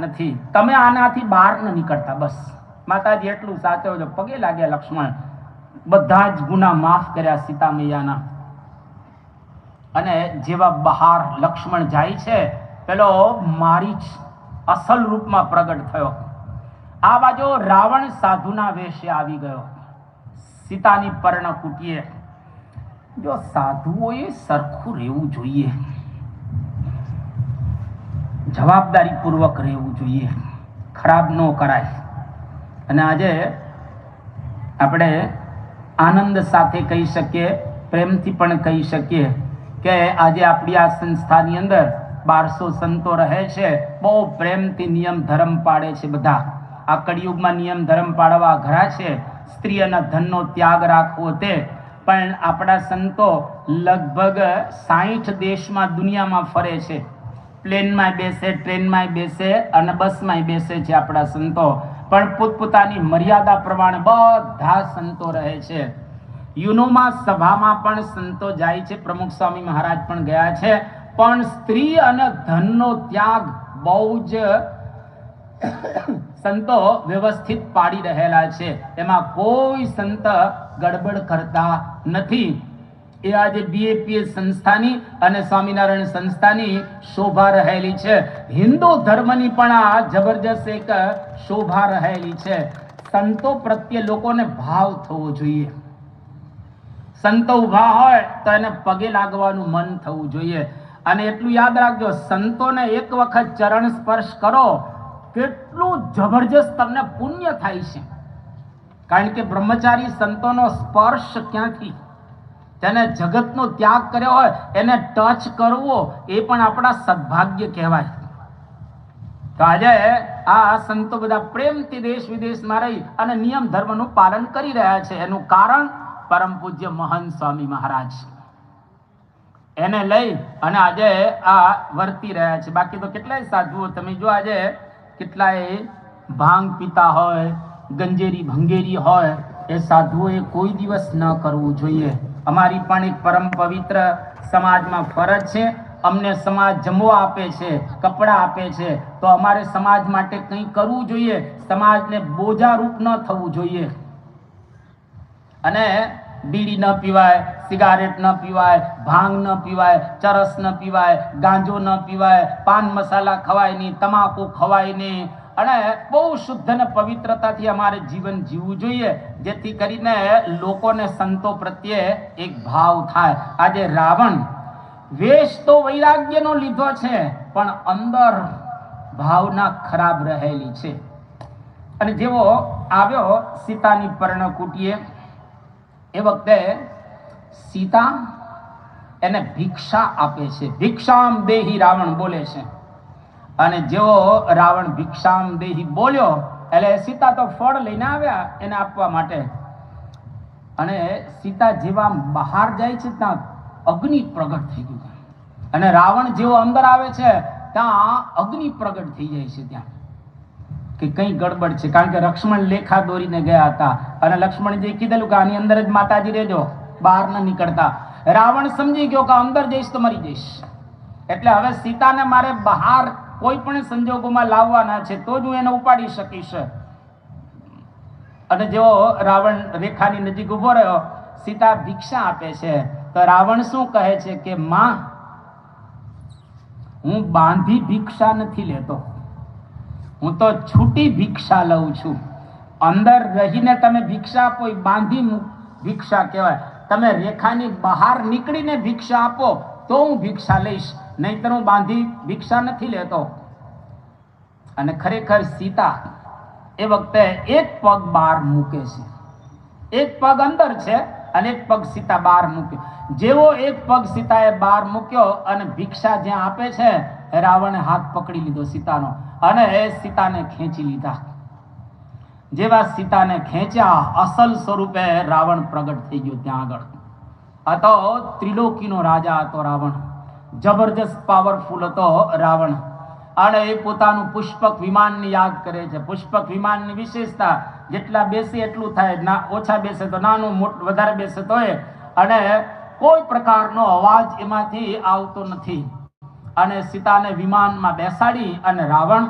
નથી. તમે આનાથી બહાર ન નીકળતા, બસ. માતાજી એટલું સાચવજો પગે લાગ્યા લક્ષ્મણ. બધા જ ગુના માફ કર્યા સીતા મૈયાના અને જેવા બહાર લક્ષ્મણ જાય છે, પેલો મારીચ અસલ રૂપમાં પ્રગટ થયો. આ બાજુ રાવણ સાધુના વેશે આવી ગયો. સીતાની પર્ણ કૂટીએ. જો સાધુઓએ સરખું રહેવું જોઈએ જવાબદારી પૂર્વક રહેવું જોઈએ. ખરાબ ન કરાય. અને આજે આપણે આનંદ સાથે કહી શકીએ, પ્રેમથી પણ કહી શકીએ કે આજે આપણી આ સંસ્થાની અંદર બારસો સંતો રહે છે. બહુ પ્રેમથી નિયમ ધર્મ પાડે છે બધા. આ કળિયુગમાં નિયમ ધર્મ પાડવા ઘરા છે. સ્ત્રી અને ધનનો ત્યાગ રાખવો તે. પણ આપણા સંતો લગભગ સાહીઠ દેશમાં દુનિયામાં ફરે છે. પ્લેનમાં બેસે, ટ્રેનમાં બેસે અને બસમાં બેસે છે આપણા સંતો. પણ પોતપોતાની મર્યાદા પ્રમાણે બધા સંતો રહે છે. યુનોમાં સભામાં પણ સંતો જાય છે. પ્રમુખ સ્વામી મહારાજ પણ ગયા છે. પણ સ્ત્રી અને ધનનો ત્યાગ બહુ જ સંતો વ્યવસ્થિત પાડી રહેલા છે. એમાં કોઈ સંત ગડબડ કરતા નથી. એ આજે બીએપીએ સંસ્થાની અને સ્વામિનારાયણ સંસ્થાની શોભા રહેલી છે. હિન્દુ ધર્મની પણ આ જબરજસ્ત એક શોભા રહેલી છે. સંતો પ્રત્યે લોકોને ભાવ થવો જોઈએ. સંતો ઊભા હોય તો એને પગે લાગવાનું મન થવું જોઈએ. અને એટલું યાદ રાખજો, સંતોને એક વખત ચરણ સ્પર્શ કરો, કેટલું જબરજસ્ત તમને પુણ્ય થાય છે. કારણ કે બ્રહ્મચારી સંતોનો સ્પર્શ ક્યાંથી? જેને જગતનો ત્યાગ કર્યો હોય, એને ટચ કરવો એ પણ આપણા સદભાગ્ય કહેવાય. તો આજે આ સંતો બધા પ્રેમથી દેશ વિદેશમાં રહી અને નિયમ ધર્મનું પાલન કરી રહ્યા છે. એનું કારણ પરમ પૂજ્ય મહંત સ્વામી મહારાજ. એને લઈ અને આજે આ વર્તી રહ્યા છે. બાકી તો કેટલાય સાધુઓ, તમે જો આજે કેટલાય ભાંગ પીતા હોય, ગંજેરી ભંગેરી હોય, એ સાધુઓએ કોઈ દિવસ ન કરવું જોઈએ. અમારી પણ એક પરમ પવિત્ર સમાજમાં ફરજ છે. અમને સમાજ જમવા આપે છે, કપડાં આપે છે. તો અમારે સમાજ માટે કંઈ કરવું જોઈએ? સમાજને બોજારૂપ ન થવું જોઈએ. અને બીડી ન પીવાય, સિગારેટ ન પીવાય, ભાંગ ન પીવાય, ચરસ ન પીવાય, ગાંજો ન પીવાય, પાન મસાલા ખવાય નહીં, તમાકુ ખવાય નહીં. અને બહુ શુદ્ધ અને પવિત્રતાથી અમારે જીવન જીવવું જોઈએ, જેથી કરીને લોકોને સંતો પ્રત્યે એક ભાવ થાય. આજે રાવણ વેશ તો વૈરાગ્યનો લીધો છે, પણ અંદર ભાવના ખરાબ રહેલી છે. અને જેવો આવ્યો સીતાની પર્ણકુટીએ, એ વખતે સીતા એને ભિક્ષા આપે છે. ભિક્ષામ દેહી રાવણ બોલે છે. અને જેવો રાવણ ભિક્ષામ દેહી બોલ્યો, એટલે સીતા તો ફળ લઈને આવ્યા એને આપવા માટે. અને સીતા જેવા બહાર જાય છે ત્યાં અગ્નિ પ્રગટ થઈ ગયું. અને રાવણ જેવો અંદર આવે છે, ત્યાં અગ્નિ પ્રગટ થઈ જાય છે ત્યાં. કે કઈ ગડબડ છે, કારણ કે લક્ષ્મણ લેખા દોરીને ગયા હતા. અને લક્ષ્મણજી કીધેલું કે આની અંદર જ માતાજી રહેજો, બહાર ન નીકળતા. રાવણ સમજી ગયો કે અંદર જઈશ તો મરી જઈશ. એટલે હવે સીતાને મારે બહાર કોઈ પણ સંજોગોમાં લાવવાના છે, તો જ હું એને ઉપાડી શકીશ. અને જેવો રાવણ રેખાની નજીક ઊભો રહ્યો, સીતા ભિક્ષા આપે છે. તો રાવણ શું કહે છે કે, માં, હું બાંધી ભિક્ષા નથી લેતો. હું તો છૂટી ભિક્ષા લઉં છું. અંદર રહીને તમે ભિક્ષા આપો, એ બાંધી ભિક્ષા કહેવાય. તમે રેખાની બહાર નીકળીને ભિક્ષા આપો, તો હું ભિક્ષા લઈશ. નહીંતર હું બાંધી ભિક્ષા નથી લેતો. અને ખરેખર સીતા એ વખતે એક પગ બહાર મૂકે છે. એક પગ અંદર છે અને એક પગ સીતા બહાર મૂક્યો જેવો એક પગ સીતાએ બહાર મૂક્યો અને ભિક્ષા જ્યાં આપે છે, રાવણે હાથ પકડી લીધો સીતાનો અને એ સીતાને ખેંચી લીધા. જેવા સીતાને ખેંચ્યા, અસલ સ્વરૂપે રાવણ પ્રગટ થઈ ગયો ત્યાં આગળ. આ તો ત્રિલોકીનો રાજા હતો રાવણ. જબરજસ્ત પાવરફુલ હતો રાવણ. અને એ પોતાનું પુષ્પક વિમાનની યાદ કરે છે. પુષ્પક વિમાનની વિશેષતા, જેટલા બેસે એટલું થાય, ના, ઓછા બેસે તો નાનું, મોટું, વધારે બેસે તો એ અને કોઈ પ્રકારનો અવાજ એમાંથી આવતો નથી. અને સીતાને વિમાનમાં બેસાડી અને રાવણ